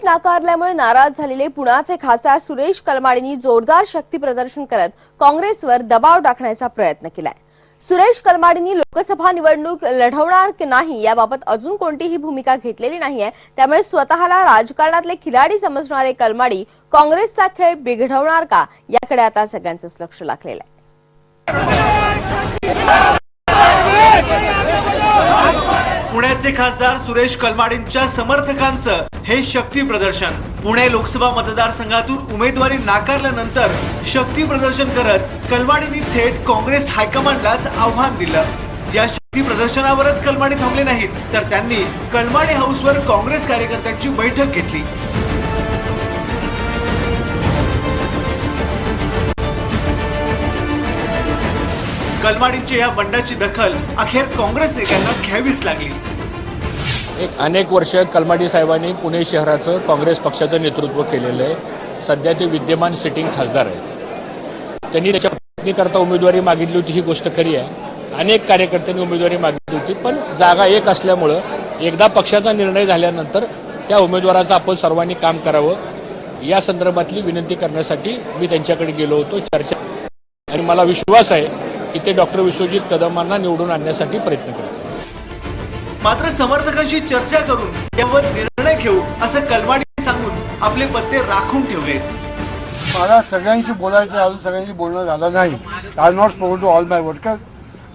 थेट नाकारल्यामुळे नाराज झालेले पुण्याचे खासदार सुरेश कलमाडींनी जोरदार शक्ती प्रदर्शन करत काँग्रेसवर दबाव टाकण्याचा प्रयत्न केलाय. सुरेश कलमाडींनी लोकसभा निवडणूक लढवणार की नाही याबाबत अजून कोणतीही भूमिका घेतलेली नाहीये. त्यामुळे स्वतःला राजकारणातले खिलाडी समजणारे कलमाडी काँग्रेसचा खेळ बिघडवणार का? याकडे आता सगळ्यांचंच लक्ष लागलेलं आहे. पुण्याचे खासदार सुरेश कलमाडींच्या समर्थकांचं हे शक्ती प्रदर्शन. पुणे लोकसभा मतदारसंघातून उमेदवारी नाकारल्यानंतर शक्ती प्रदर्शन करत कलमाडींनी थेट काँग्रेस हायकमांडलाच आव्हान दिलं. या शक्ती प्रदर्शनावरच कलमाडी थांबले नाहीत तर त्यांनी कलमाडी हाऊसवर काँग्रेस कार्यकर्त्यांची बैठक घेतली. कलमाडींच्या या बंडाची दखल अखेर काँग्रेस नेत्यांना घ्यावीच लागली. अनेक वर्ष कलमाडी साहेबांनी पुणे शहराचं काँग्रेस पक्षाचं नेतृत्व केलेलं आहे. सध्या ते विद्यमान सिटिंग खासदार आहेत. त्यांनी त्याच्या पत्नीकरता उमेदवारी मागितली होती ही गोष्ट खरी आहे. अनेक कार्यकर्त्यांनी उमेदवारी मागितली होती पण जागा एक असल्यामुळं एकदा पक्षाचा निर्णय झाल्यानंतर त्या उमेदवाराचं आपण सर्वांनी काम करावं या संदर्भातली विनंती करण्यासाठी मी त्यांच्याकडे गेलो होतो चर्चा आणि मला विश्वास आहे की ते डॉक्टर विश्वजित कदमांना निवडून आणण्यासाठी प्रयत्न करतील. मात्र समर्थकांशी चर्चा करून यावर निर्णय घेऊ असं कलमाडी सांगून आपले पत्ते राखून ठेवले. मला सगळ्यांशी बोलायचं अजून सगळ्यांशी बोलणं झालं नाही. I not spoken to all my workers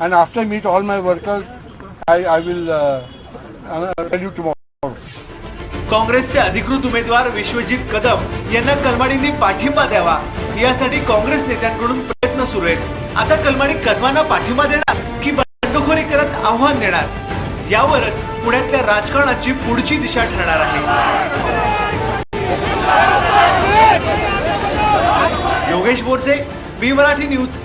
and after meet all my workers I I will you tomorrow काँग्रेसचे अधिकृत उमेदवार विश्वजित कदम यांना कलमाडींनी पाठिंबा द्यावा. यासाठी काँग्रेस नेत्यांकडून प्रयत्न सुरू आहेत. आता कलमाडी कदमांना पाठिंबा देणार की बंडखोरी करत आव्हान देणार? यावरच पुण्यातल्या राजकारणाची पुढची दिशा ठरणार आहे. Yogesh Borse B Marathi news.